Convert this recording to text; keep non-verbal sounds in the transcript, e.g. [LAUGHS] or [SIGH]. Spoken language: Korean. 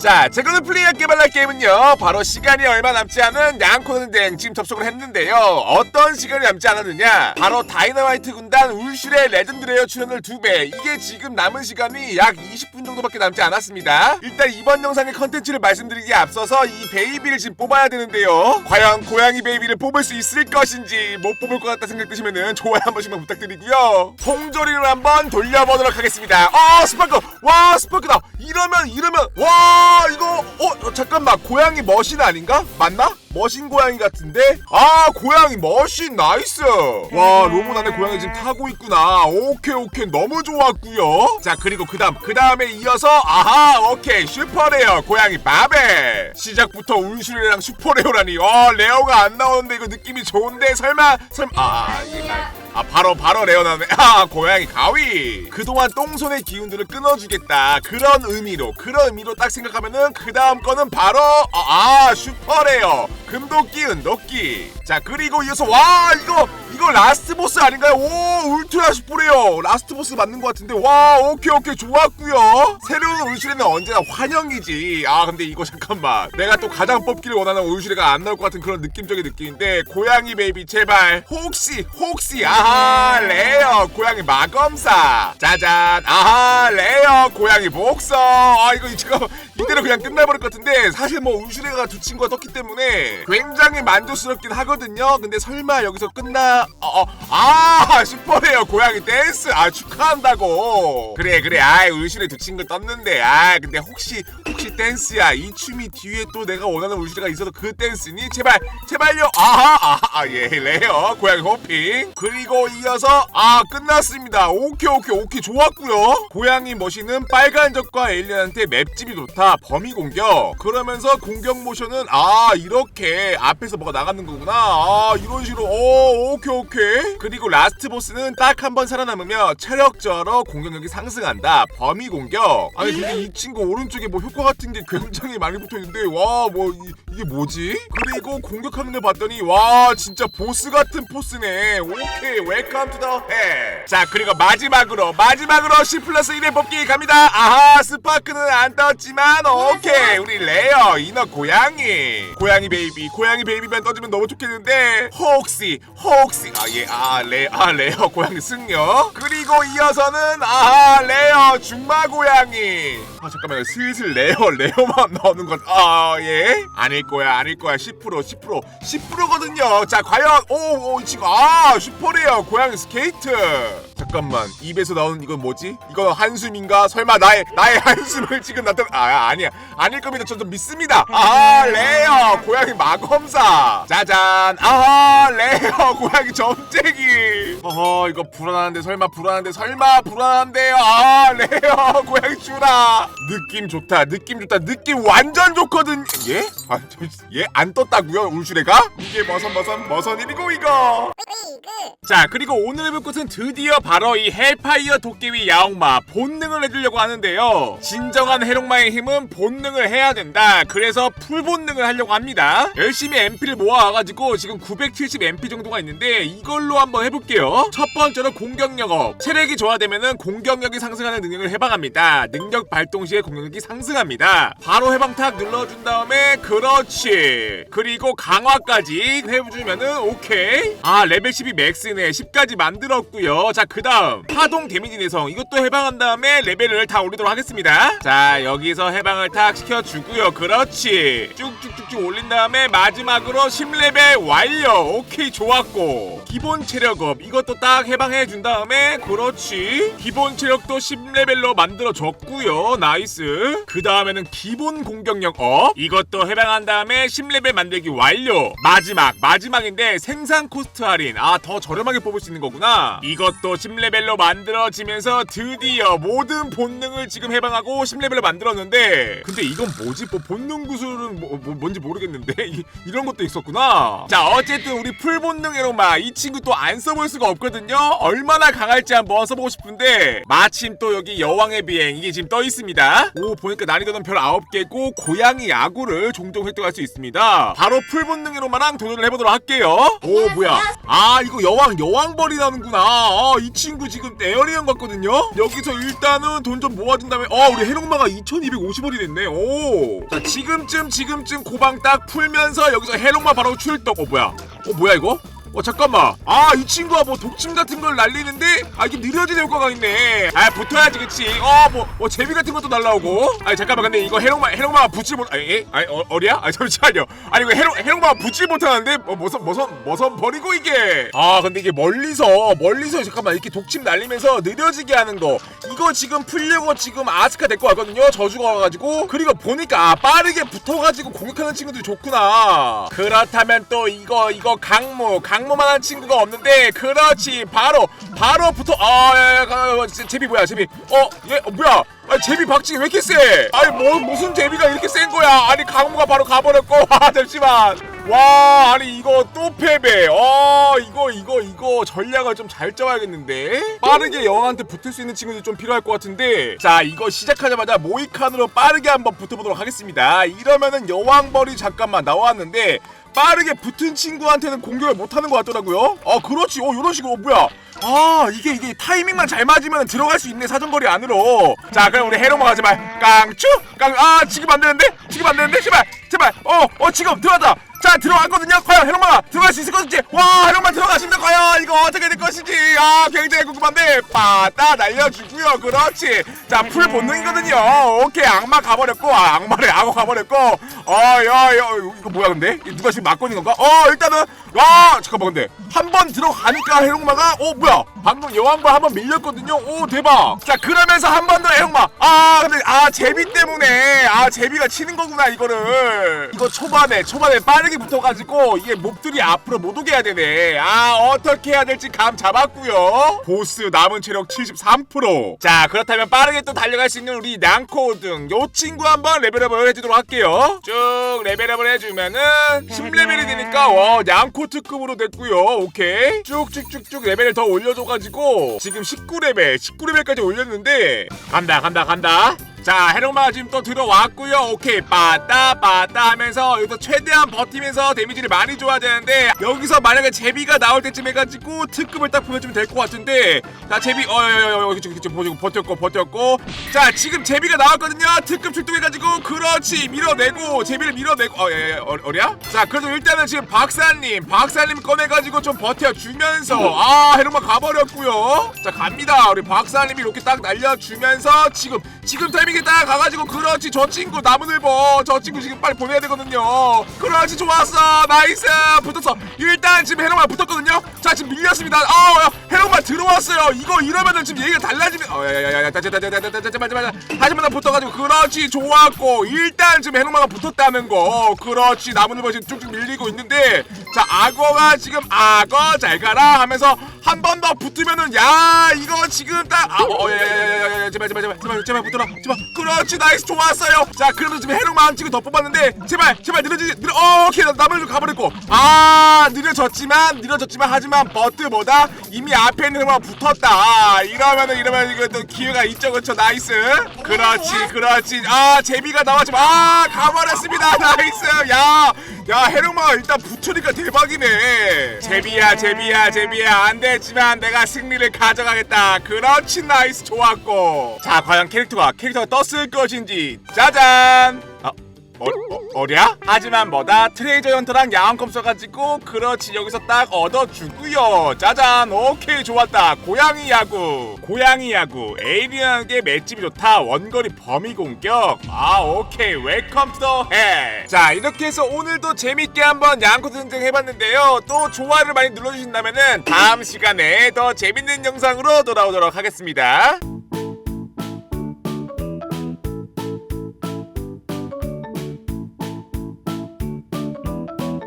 자, 오늘 플레이할 개발할 게임은요, 바로 시간이 얼마 남지 않은 양코는댕 지금 접속을 했는데요. 어떤 시간이 남지 않았느냐? 바로 다이너마이트 군단 울슐의 레전드레어 출연을 두 배. 이게 지금 남은 시간이 약 20분 정도밖에 남지 않았습니다. 일단 이번 영상의 컨텐츠를 말씀드리기에 앞서서 이 베이비를 지금 뽑아야 되는데요. 과연 고양이 베이비를 뽑을 수 있을 것인지 못 뽑을 것 같다 생각되시면은 좋아요 한 번씩만 부탁드리고요. 통조림을 한번 돌려보도록 하겠습니다. 어, 스파크! 와, 스파크다! 이러면, 이러면, 와! 이거, 어, 어, 잠깐만, 고양이 머신 아닌가? 맞나? 머신 고양이 같은데? 아, 고양이 머신, 나이스! 와, 로봇 안에 고양이 지금 타고 있구나. 오케이, 오케이, 너무 좋았고요 자, 그리고 그 다음, 그 다음에 이어서, 아하, 오케이, 슈퍼레어, 고양이 바벨! 시작부터 울슈레랑 슈퍼레어라니, 어, 레어가 안 나오는데 이거 느낌이 좋은데, 설마, 설마, 아, 이게, 아, 아 바로 바로 레어나네 [LAUGHS] 아 고양이 가위. 그동안 똥손의 기운들을 끊어주겠다. 그런 의미로 그런 의미로 딱 생각하면은 그 다음 거는 바로 아, 아 슈퍼레어 금도끼 은도끼. 자 그리고 이어서 와 이거 이거 라스트 보스 아닌가요? 오 울트라 슈퍼레어 라스트 보스 맞는 것 같은데 와 오케이 오케이 좋았고요. 새로운 울슈레는 언제나 환영이지. 아 근데 이거 잠깐만. 내가 또 가장 뽑기를 원하는 울슈레가 안 나올 것 같은 그런 느낌적인 느낌인데 고양이 베이비 제발. 혹시 혹시 아하 레어. 고양이 마검사. 짜잔. 아하 레어. 고양이 복서. 아 이거 잠깐 이대로 그냥 끝나버릴 것 같은데 사실 뭐 울슈레가 두 친구가 떴기 때문에 굉장히 만족스럽긴 하거든요. 근데 설마 여기서 끝나 어, 어, 아 슈퍼레어 고양이 댄스. 아 축하한다고. 그래 그래. 아이 울슈레 두 친구 떴는데. 아 근데 혹시 혹시 댄스야. 이 춤이 뒤에 또 내가 원하는 울슈레가 있어도 그 댄스니? 제발 제발요. 아하 아하. 아, 예 레어. 고양이 호핑. 그리고 이어서 아 끝났습니다. 오케이 오케이 오케이. 좋았고요. 고양이 머신은 빨간 적과 에일리언한테 맵집이 좋다. 범위 공격. 그러면서 공격 모션은 아 이렇게 앞에서 뭐가 나가는 거구나. 아 이런 식으로. 오 오케이 오케이. 그리고 라스트 보스는 딱 한 번 살아남으며 체력 저하로 공격력이 상승한다. 범위 공격. 아니 근데 이 친구 오른쪽에 뭐 효과 같은 게 굉장히 많이 붙어 있는데 와 뭐 이게 뭐지? 그리고 공격하는 걸 봤더니 와 진짜 보스 같은 포스네. 오케이 웰컴 투 더 해. 자 그리고 마지막으로 마지막으로 C 플러스 1의 뽑기 갑니다. 아하 스파크는 안 떴지만 오케이. 우리 레어 이너 고양이. 고양이 베이비 고양이 베이비만 떠주면 너무 좋겠는데 혹시 혹시 아예아 레 아 레어 [LAUGHS] 고양이 승려? 그리고 이어서는 아하 레어 중마 고양이. 아 잠깐만요. 슬슬 레어 레어만 나오는 건아예? 아닐 거야 아닐 거야. 10% 10% 10%거든요. 자 과연 오오 이 친구 아 슈퍼레어 고양이 스케이트 잠깐만. 입에서 나오는 이건 뭐지? 이건 한숨인가? 설마 나의 나의 [LAUGHS] 한숨을 지금 나타 아 아니야. 아닐 겁니다. 저 좀 믿습니다. 아 레어 고양이 마검사. 짜잔. 아 레어 고양이 점쟁이. 어허 이거 불안한데 설마 불안한데 설마 불안한데요. 아 레어 고양이 주라. 느낌 좋다 느낌 좋다 느낌 완전 좋거든. 예? 아예안 떴다고요 울슈레가? 이게 머선 머선 머선일이고 이거. 자 그리고 오늘 해볼 것은 드디어 바로 이 헬파이어 도깨비 야옹마 본능을 해주려고 하는데요. 진정한 해롱마의 힘은 본능을 해야 된다. 그래서 풀 본능을 하려고 합니다. 열심히 MP를 모아와가지고 지금 970 MP 정도가 있는데 이걸로 한번 해볼게요. 첫 번째로 공격력 업 체력이 좋아되면은 공격력이 상승하는 능력을 해방합니다. 능력 발동 시에 공격력이 상승합니다. 바로 해방 탁 눌러준 다음에 그렇지. 그리고 강화까지 해주면은 오케이. 아 레벨 12 맥스네. 10까지 만들었고요. 자 그 다음 파동 데미지 내성. 이것도 해방한 다음에 레벨을 다 올리도록 하겠습니다. 자 여기서 해방을 탁 시켜주고요. 그렇지. 쭉쭉쭉쭉 올린 다음에 마지막으로 10레벨 완료. 오케이 좋았고. 기본 체력업. 이것도 딱 해방해 준 다음에 그렇지. 기본 체력도 10레벨로 만들어줬고요. 나이스. 그 다음에는 기본 공격력 업. 이것도 해방한 다음에 10레벨 만들기 완료. 마지막 마지막인데 생산 코스트 할인. 아 더 저렴하게 뽑을 수 있는 거구나. 이것도 10 레벨로 만들어지면서 드디어 모든 본능을 지금 해방하고 10레벨로 만들었는데 근데 이건 뭐지? 뭐 본능 구슬은 뭐, 뭐- 뭔지 모르겠는데? [LAUGHS] 이, 이런 것도 있었구나. 자 어쨌든 우리 풀 본능 에로마 이 친구 또 안 써볼 수가 없거든요. 얼마나 강할지 한번 써보고 싶은데 마침 또 여기 여왕의 비행 이게 지금 떠 있습니다. 오 보니까 난이도는 별 9개고 고양이 야구를 종종 획득할 수 있습니다. 바로 풀 본능으로만랑 도전을 해보도록 할게요. 오 뭐야? 아 이거 여왕 여왕벌이 나오는구나. 아, 이 친구 친구 지금 에어리언 같거든요? 여기서 일단은 돈 좀 모아준 다음에 어 우리 해롱마가 2250원이 됐네. 오 자 지금쯤 지금쯤 고방 딱 풀면서 여기서 해롱마 바로 출동. 어 뭐야? 어 뭐야 이거 어 잠깐만. 아 이 친구가 뭐 독침 같은 걸 날리는데? 아 이게 느려진 효과가 있네. 아 붙어야지 그치? 어뭐 뭐 제비 같은 것도 날라오고. 아니 잠깐만. 근데 이거 해롱마 해롱마가 붙질 못 아니 에? 아니 어, 어리야? 아 잠시만요. 아니 이거 해롱 해롱마가 붙질 못하는데? 뭐 머선 머선 머선 버리고 이게. 아 근데 이게 멀리서 멀리서 잠깐만 이렇게 독침 날리면서 느려지게 하는 거. 이거 지금 풀려고 지금 아스카 데리고 왔거든요 저주가 와가지고. 그리고 보니까 아, 빠르게 붙어가지고 공격하는 친구들이 좋구나. 그렇다면 또 이거 이거 강무 강 무만한 친구가 없는데 그렇지 바로 바로 붙어 아 야, 야, 야, 야, 제- 제비 뭐야 제비? 어얘 어, 뭐야? 아 제비 박치기 왜 이렇게 세? 아니 뭐 무슨 제비가 이렇게 센 거야? 아니 강무가 바로 가버렸고 [LAUGHS] 아 잠시만. 와 아니 이거 또 패배. 어 이거 이거 이거 전략을 좀 잘 짜야겠는데? 빠르게 여왕한테 붙을 수 있는 친구들이 좀 필요할 것 같은데. 자 이거 시작하자마자 모이칸으로 빠르게 한번 붙어보도록 하겠습니다. 이러면은 여왕벌이 잠깐만 나왔는데 빠르게 붙은 친구한테는 공격을 못하는 것 같더라고요. 아 그렇지. 어 이런 식으로 어, 뭐야. 아 이게 이게 타이밍만 잘 맞으면 들어갈 수 있네 사정거리 안으로. 자 그럼 우리 해롱마가 제발 깡쭈 깡아 지금 안 되는데? 지금 안 되는데? 제발 제발. 어어 지금 들어가자 자 들어갔거든요. 과연 해롱마가 들어갈 수 있을 것인지. 와 해롱마 들어가신다. 과연 이거 어떻게 될 것인지. 아 굉장히 궁금한데 빠따 날려주고요. 그렇지. 자 풀 본능이거든요. 오케이 악마 가버렸고 아 악마래 악어 가버렸고. 어야야 이거 뭐야 근데? 누가 지금 막고 있는 건가? 어 일단은 와 잠깐만 근데. 한 번 들어가니까 해롱마가 어 뭐야 방금 여왕벌 한번 밀렸거든요. 오 대박. 자 그러면서 한 번더 해롱마. 아 근데 아 제비 때문에. 아 제비가 치는 거구나 이거를. 이거 초반에 초반에 빠르게 붙어가지고 이게 몹들이 앞으로 못 오게 해야 되네. 아 어떻게 해야 될지 감 잡았고요. 보스 남은 체력 73%자 그렇다면 빠르게 또 달려갈 수 있는 우리 냥코등. 요 친구 한번 레벨업을 해주도록 할게요. 쭉 레벨업을 해주면은 10레벨이 되니까 와 냥코 특급으로 됐고요. 오케이. 쭉쭉쭉쭉 레벨을 더 올려줘가 지고 지금 19레벨 19레벨까지 올렸는데 간다 간다 간다 자 해롱마가 지금 또 들어왔고요. 오케이 빠따 빠따 하면서 여기서 최대한 버티면서 데미지를 많이 줘야 되는데 여기서 만약에 제비가 나올 때쯤 해가지고 특급을 딱 보내주면 될 것 같은데 자 제비 어여여여 그치 그치 버티고 버텼고 버텼고. 자 지금 제비가 나왔거든요. 특급 출동해가지고 그렇지 밀어내고 제비를 밀어내고 어예 어, 어랴? 자 그래도 일단은 지금 박사님 박사님 꺼내가지고 좀 버텨주면서 아 해롱마 가버렸고요. 자 갑니다. 우리 박사님이 이렇게 딱 날려주면서 지금 지금 타이밍에 딱 가가지고 그렇지 저 친구 나무늘보. 저 친구 지금 빨리 보내야 되거든요. 그렇지 좋았어. 나이스. 붙었어. 일단 지금 해롱마 붙었거든요. 자 지금 밀렸습니다. 아 헤로마 들어왔어요. 이거 이러면은 지금 얘기가 달라지면 어 야야야야 다자다자다자자자자자 하지만 붙어가지고 그렇지 좋았고 일단 지금 헤로마가 붙었다는 거 그렇지 나무늘보 지금 쭉쭉 밀리고 있는데 자 악어가 지금 악어 잘 가라 하면서 한 번 더 붙으면은 야 이거 지금 딱 어야야야야야 제발 제발 제발 제발 제발 붙어라 제발 그렇지 나이스 좋았어요. 자 그래도 지금 헤로마 지금 더 뽑았는데 제발 제발 늘어지지 늘어 오케이 나무늘보 가버렸고 아 느려졌지만 느려졌지만 하지만 버트보다 이미 앞에 있는 해롱마 붙었다. 아, 이러면은 이러면 이거 또 기회가 있죠. 그쵸? 나이스. 그렇지 그렇지. 아 제비가 나왔지만 아 가버렸습니다. [LAUGHS] 나이스. 야 야 해룡마가 일단 붙으니까 대박이네. 제비야 제비야 제비야. 안 됐지만 내가 승리를 가져가겠다. 그렇지 나이스. 좋았고. 자 과연 캐릭터가 캐릭터가 떴을 것인지. 짜잔! 아, 어, 어, 어랴? 하지만 뭐다? 트레이저 헌터랑 야왕컴 써가지고 그렇지 여기서 딱 얻어주고요. 짜잔 오케이 좋았다. 고양이 야구 고양이 야구. 에이리언에게 맷집이 좋다. 원거리 범위 공격. 아 오케이 웰컴 투더헬자 이렇게 해서 오늘도 재밌게 한번 양코 전쟁 해봤는데요. 또 좋아요를 많이 눌러주신다면은 다음 시간에 더 재밌는 영상으로 돌아오도록 하겠습니다